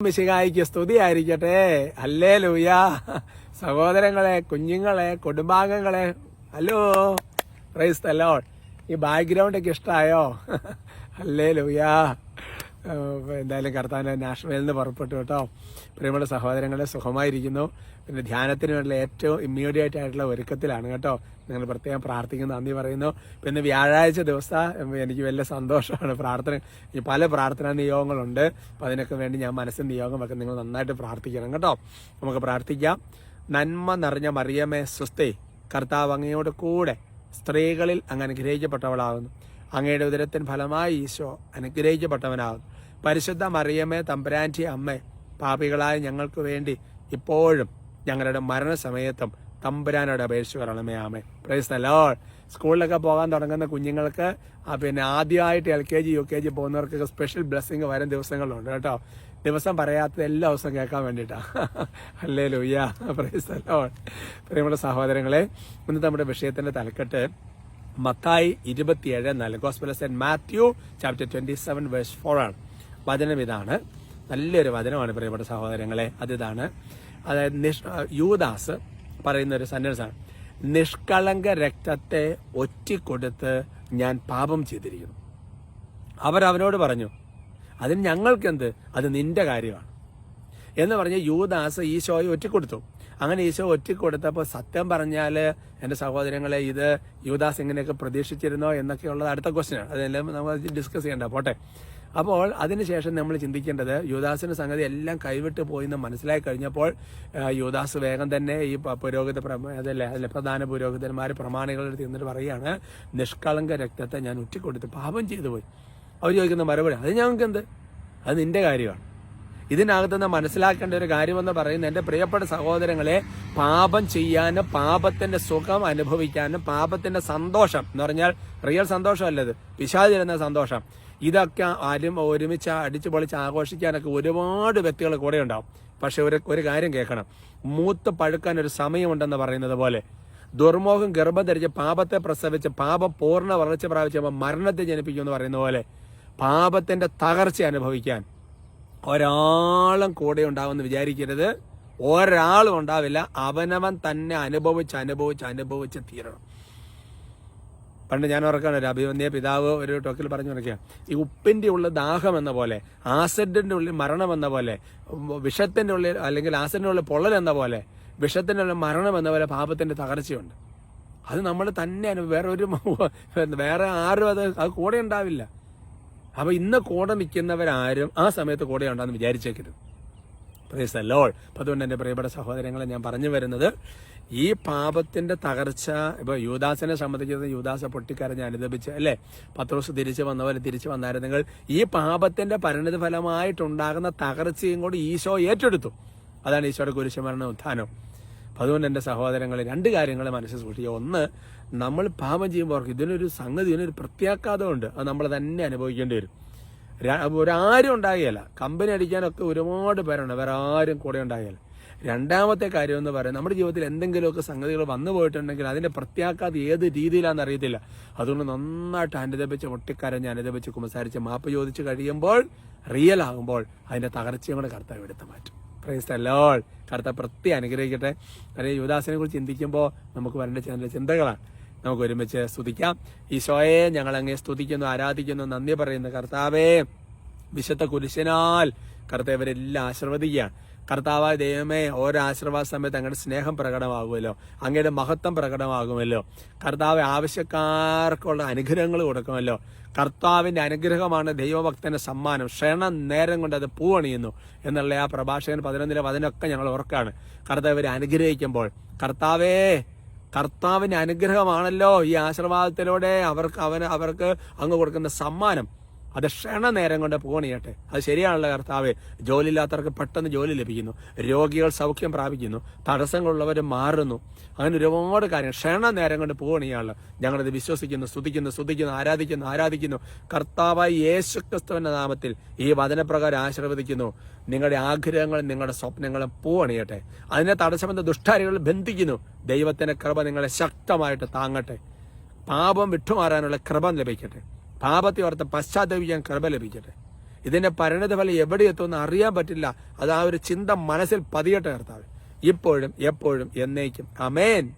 മിശികായിക്ക് സ്തുതി ആയിരിക്കട്ടെ അല്ലേ ലൂയ സഹോദരങ്ങളെ കുഞ്ഞുങ്ങളെ കുടുംബാംഗങ്ങളെ ഹലോ. പ്രൈസ് തല്ലോ ഈ ബാക്ക്ഗ്രൗണ്ട് ഒക്കെ ഇഷ്ടമായോ അല്ലേ ലൂയ എന്തായാലും കർത്താവിന്റെ നാഷണലിൽ പുറപ്പെട്ടു കേട്ടോ. പ്രിയമുള്ള സഹോദരങ്ങളെ സുഖമായിരിക്കുന്നു. പിന്നെ ധ്യാനത്തിന് വേണ്ട ഏറ്റവും ഇമ്മീഡിയറ്റ് ആയിട്ടുള്ള ഒരുക്കത്തിലാണ് കേട്ടോ. നിങ്ങൾ പ്രത്യേകം പ്രാർത്ഥിക്കുന്നു നന്ദി പറയുന്നു. പിന്നെ വ്യാഴാഴ്ച ദിവസം എനിക്ക് വലിയ സന്തോഷമാണ് പ്രാർത്ഥന. പല പ്രാർത്ഥനാ നിയോഗങ്ങളുണ്ട്. അപ്പം അതിനൊക്കെ വേണ്ടി ഞാൻ മനസ്സിൽ നിയോഗം വെക്കാൻ നിങ്ങൾ നന്നായിട്ട് പ്രാർത്ഥിക്കണം കേട്ടോ. നമുക്ക് പ്രാർത്ഥിക്കാം. നന്മ നിറഞ്ഞ മറിയമേ സ്വസ്തി കർത്താവ് അങ്ങയോട് കൂടെ സ്ത്രീകളിൽ അങ്ങ് അനുഗ്രഹിക്കപ്പെട്ടവളാകുന്നു. അങ്ങയുടെ ഉദരത്തിൻ ഫലമായി ഈശോ അനുഗ്രഹിക്കപ്പെട്ടവനാകും പരിശുദ്ധ മറിയമ്മേ തമ്പരാന്റി അമ്മേ പാപികളായ ഞങ്ങൾക്ക് വേണ്ടി ഇപ്പോഴും ഞങ്ങളുടെ മരണസമയത്തും തമ്പുരാനോട് അപേക്ഷിച്ച് വരണമേ ആമേ പ്രൈസ് ലോൾ സ്കൂളിലൊക്കെ പോകാൻ തുടങ്ങുന്ന കുഞ്ഞുങ്ങൾക്ക് പിന്നെ ആദ്യമായിട്ട് L K G U K G പോകുന്നവർക്കൊക്കെ special blessing വരും ദിവസങ്ങളുണ്ട് കേട്ടോ. ദിവസം പറയാത്തത് എല്ലാ ദിവസവും കേൾക്കാൻ വേണ്ടിയിട്ടാണ് അല്ലേ ലൂയ്യ പ്രൈസ് ലോൾ പ്രിയമുള്ള സഹോദരങ്ങളെ ഇന്ന് നമ്മുടെ വിഷയത്തിന്റെ തലക്കെട്ട് മത്തായി ഇരുപത്തിയേഴ് നാല് gospel Saint Matthew chapter twenty seven verse four ആണ്. വചനം ഇതാണ്. നല്ലൊരു വചനമാണ് പ്രിയപ്പെട്ട സഹോദരങ്ങളെ. അതിതാണ് അതായത് യൂദാസ് പറയുന്ന ഒരു സെന്റൻസ് നിഷ്കളങ്ക രക്തത്തെ ഒറ്റിക്കൊടുത്ത് ഞാൻ പാപം ചെയ്തിരിക്കുന്നു. അവരവനോട് പറഞ്ഞു അതിന് ഞങ്ങൾക്കെന്ത്? അത് നിന്റെ കാര്യമാണ്. എന്ന് പറഞ്ഞ് യൂദാസ് ഈശോയെ ഒറ്റിക്കൊടുത്തു. അങ്ങനെ ഈശോ ഒറ്റിക്കൊടുത്തപ്പോൾ സത്യം പറഞ്ഞാൽ എന്റെ സഹോദരങ്ങളെ ഇത് യുവദാസ് ഇങ്ങനെയൊക്കെ പ്രതീക്ഷിച്ചിരുന്നോ എന്നൊക്കെയുള്ളത് അടുത്ത ക്വസ്റ്റ്യൻ അതെല്ലാം നമ്മൾ ഡിസ്കസ് ചെയ്യണ്ട. പോട്ടെ. അപ്പോൾ അതിനുശേഷം നമ്മൾ ചിന്തിക്കേണ്ടത് യുവദാസിന്റെ സംഗതി എല്ലാം കൈവിട്ട് പോയി എന്ന് മനസ്സിലായി കഴിഞ്ഞപ്പോൾ യുവദാസ് വേഗം തന്നെ ഈ പുരോഗത അതല്ലേ അതിലെ പ്രധാന പുരോഹിതന്മാർ പ്രമാണികളുടെ അടുത്ത് നിന്നിട്ട് പറയുകയാണ് നിഷ്കളങ്ക രക്തത്തെ ഞാൻ ഉറ്റിക്കൊടുത്ത് പാപം ചെയ്തു പോയി അവർ ചോദിക്കുന്ന മറുപടി അത് ഞങ്ങൾക്ക് എന്ത് അത് നിന്റെ കാര്യമാണ്. ഇതിനകത്തുനിന്ന് മനസ്സിലാക്കേണ്ട ഒരു കാര്യമെന്ന് പറയുന്നത് എന്റെ പ്രിയപ്പെട്ട സഹോദരങ്ങളെ പാപം ചെയ്യാനും പാപത്തിന്റെ സുഖം അനുഭവിക്കാനും പാപത്തിന്റെ സന്തോഷം എന്ന് പറഞ്ഞാൽ റിയൽ സന്തോഷമല്ലത് പിശാചിരുന്ന സന്തോഷം. ഇതൊക്കെ ആരും ഒരുമിച്ച് അടിച്ചു പൊളിച്ച് ആഘോഷിക്കാനൊക്കെ ഒരുപാട് വ്യക്തികൾ കൂടെ ഉണ്ടാവും. പക്ഷെ ഒരു ഒരു കാര്യം കേൾക്കണം. മൂത്ത് പഴുക്കാൻ ഒരു സമയമുണ്ടെന്ന് പറയുന്നത് പോലെ ദുർമോഹം ഗർഭം ധരിച്ച് പാപത്തെ പ്രസവിച്ച് പാപം പൂർണ വളർച്ച പ്രാപിച്ചപ്പോൾ മരണത്തെ ജനിപ്പിക്കും എന്ന് പറയുന്ന പോലെ പാപത്തിന്റെ തകർച്ച അനുഭവിക്കാൻ ഒരാളും കൂടെ ഉണ്ടാവുമെന്ന് വിചാരിക്കരുത്. ഒരാളും ഉണ്ടാവില്ല. അവനവൻ തന്നെ അനുഭവിച്ച് അനുഭവിച്ച് അനുഭവിച്ച് തീരണം. പണ്ട് ഞാൻ ഓർക്കാണ് ഒരു പിതാവ് ഒരു ടോക്കിൽ പറഞ്ഞു ഉറക്കുക ഈ ഉപ്പിന്റെ ഉള്ളിൽ ദാഹം എന്ന പോലെ ആസിഡിന്റെ ഉള്ളിൽ മരണം എന്ന പോലെ വിഷത്തിന്റെ ഉള്ളിൽ അല്ലെങ്കിൽ ആസിഡിന്റെ ഉള്ളിൽ പൊള്ളൽ എന്ന പോലെ വിഷത്തിന്റെ ഉള്ളിൽ മരണം എന്ന പോലെ പാപത്തിന്റെ തകർച്ചയുണ്ട്. അത് നമ്മൾ തന്നെ വേറെ ഒരു വേറെ ആരും അത് അത് കൂടെ ഉണ്ടാവില്ല. അപ്പൊ ഇന്ന് കൂടെ നിൽക്കുന്നവരാരും ആ സമയത്ത് കൂടെ ഉണ്ടാന്ന് വിചാരിച്ചേക്കരുത്. പ്രൈസ് അപ്പൊ അതുകൊണ്ട് എന്റെ പ്രിയപ്പെട്ട സഹോദരങ്ങളെ ഞാൻ പറഞ്ഞു വരുന്നത് ഈ പാപത്തിന്റെ തകർച്ച ഇപ്പൊ യൂദാസിനെ സംബന്ധിച്ചത് യൂദാസ പൊട്ടിക്കരഞ്ഞ് അനുദപിച്ച് അല്ലെ? ദിവസം തിരിച്ചു വന്ന പോലെ തിരിച്ചു വന്നായിരുന്നെങ്കിൽ ഈ പാപത്തിന്റെ പരിണിത ഫലമായിട്ടുണ്ടാകുന്ന തകർച്ചയും കൂടി ഈശോ ഏറ്റെടുത്തു. അതാണ് ഈശോയുടെ കുരിശുമരണ ഉത്ഥാനം. അതുകൊണ്ട് എന്റെ സഹോദരങ്ങൾ രണ്ട് കാര്യങ്ങൾ മനസ്സിൽ സൂക്ഷിക്കുക. ഒന്ന് നമ്മൾ പാപം ചെയ്യുമ്പോൾ ഇതിനൊരു സംഗതി ഇതിനൊരു പ്രത്യാഘാതമുണ്ട്. അത് നമ്മൾ തന്നെ അനുഭവിക്കേണ്ടി വരും. ഒരാരും ഉണ്ടാകുകയില്ല. കമ്പനി അടിക്കാനൊക്കെ ഒരുപാട് പേരുണ്ട്. വേറെ ആരും കൂടെ ഉണ്ടാകുകയില്ല. രണ്ടാമത്തെ കാര്യം എന്ന് പറയുന്നത് നമ്മുടെ ജീവിതത്തിൽ എന്തെങ്കിലുമൊക്കെ സംഗതികൾ വന്നു പോയിട്ടുണ്ടെങ്കിൽ അതിന്റെ പ്രത്യാഘാതം ഏത് രീതിയിലാണെന്ന് അറിയത്തില്ല. അതുകൊണ്ട് നന്നായിട്ട് അനുദപിച്ച് ഒട്ടിക്കരഞ്ഞ് അനുദപിച്ച് കുമ്പസാരിച്ച് മാപ്പ് ചോദിച്ച് കഴിയുമ്പോൾ റിയൽ ആകുമ്പോൾ അതിന്റെ തകർച്ചയും കൂടെ കർത്താവ് എടുത്ത് മാറ്റും. പ്രൈസ് ലോൾ പ്രത്യേക അനുഗ്രഹിക്കട്ടെ. അതായത് യുവദാസിനെ കുറിച്ച് ചിന്തിക്കുമ്പോൾ നമുക്ക് വരേണ്ട ചില ചിന്തകളാണ്. നമുക്ക് ഒരുമിച്ച് സ്തുതിക്കാം. ഈശോയെ ഞങ്ങൾ അങ്ങേ സ്തുതിക്കുന്നു ആരാധിക്കുന്നു നന്ദി പറയുന്നു. കർത്താവേ വിശുദ്ധ കുരിശനാൽ കർത്താവരെല്ലാം ആശീർവദിക്കുകയാണ്. കർത്താവായ ദൈവമേ ഓരോ ആശീർവാദ സമയത്ത് അങ്ങയുടെ സ്നേഹം പ്രകടമാകുമല്ലോ. അങ്ങയുടെ മഹത്വം പ്രകടമാകുമല്ലോ. കർത്താവ് ആവശ്യക്കാർക്കുള്ള അനുഗ്രഹങ്ങൾ കൊടുക്കുമല്ലോ. കർത്താവിന്റെ അനുഗ്രഹമാണ് ദൈവഭക്തന്റെ സമ്മാനം. ക്ഷണ നേരം കൊണ്ട് അത് പൂവണിയുന്നു എന്നുള്ള ആ പ്രഭാഷകൻ പതിനൊന്നിലെ പതിനൊക്കെ ഞങ്ങൾ ഓർക്കാണ് കർത്താവ് ഇവരെ അനുഗ്രഹിക്കുമ്പോൾ കർത്താവേ കർത്താവിന്റെ അനുഗ്രഹമാണല്ലോ ഈ ആശീർവാദത്തിലൂടെ അവർക്ക് അവന് അവർക്ക് അങ്ങ് കൊടുക്കുന്ന സമ്മാനം. അത് ക്ഷണ നേരം കൊണ്ട് പോകണിയട്ടെ അത് ശരിയാണല്ലോ കർത്താവേ. ജോലിയില്ലാത്തവർക്ക് പെട്ടെന്ന് ജോലി ലഭിക്കുന്നു. രോഗികൾ സൗഖ്യം പ്രാപിക്കുന്നു. തടസ്സങ്ങളുള്ളവർ മാറുന്നു. അങ്ങനെ ഒരുപാട് കാര്യം ക്ഷണനേരം കൊണ്ട് പോകണിയാണല്ലോ ഞങ്ങളത് വിശ്വസിക്കുന്നു സ്തുതിക്കുന്നു സ്തുതിക്കുന്നു ആരാധിക്കുന്നു ആരാധിക്കുന്നു. കർത്താവായി യേശു ക്രിസ്തുവിന്റെ നാമത്തിൽ ഈ വചനപ്രകാരം ആശീർവദിക്കുന്നു. നിങ്ങളുടെ ആഗ്രഹങ്ങളും നിങ്ങളുടെ സ്വപ്നങ്ങളും പൂവണിയട്ടെ അതിനെ തടസ്സമെന്ന ദുഷ്ടാരികൾ ബന്ധിക്കുന്നു. ദൈവത്തിന്റെ കൃപ നിങ്ങളെ ശക്തമായിട്ട് താങ്ങട്ടെ. പാപം വിട്ടുമാറാനുള്ള കൃപ ലഭിക്കട്ടെ. പാപത്തെ ഓർത്ത് പശ്ചാത്തപിക്കാൻ കൃപ ലഭിക്കട്ടെ. ഇതിന്റെ പരിണതഫലം എവിടെ എത്തുമെന്ന് അറിയാൻ പറ്റില്ല. അത് ആ ഒരു ചിന്ത മനസ്സിൽ പതിയട്ടെ കർത്താവ്. ഇപ്പോഴും എപ്പോഴും എന്നേക്കും. അമേൻ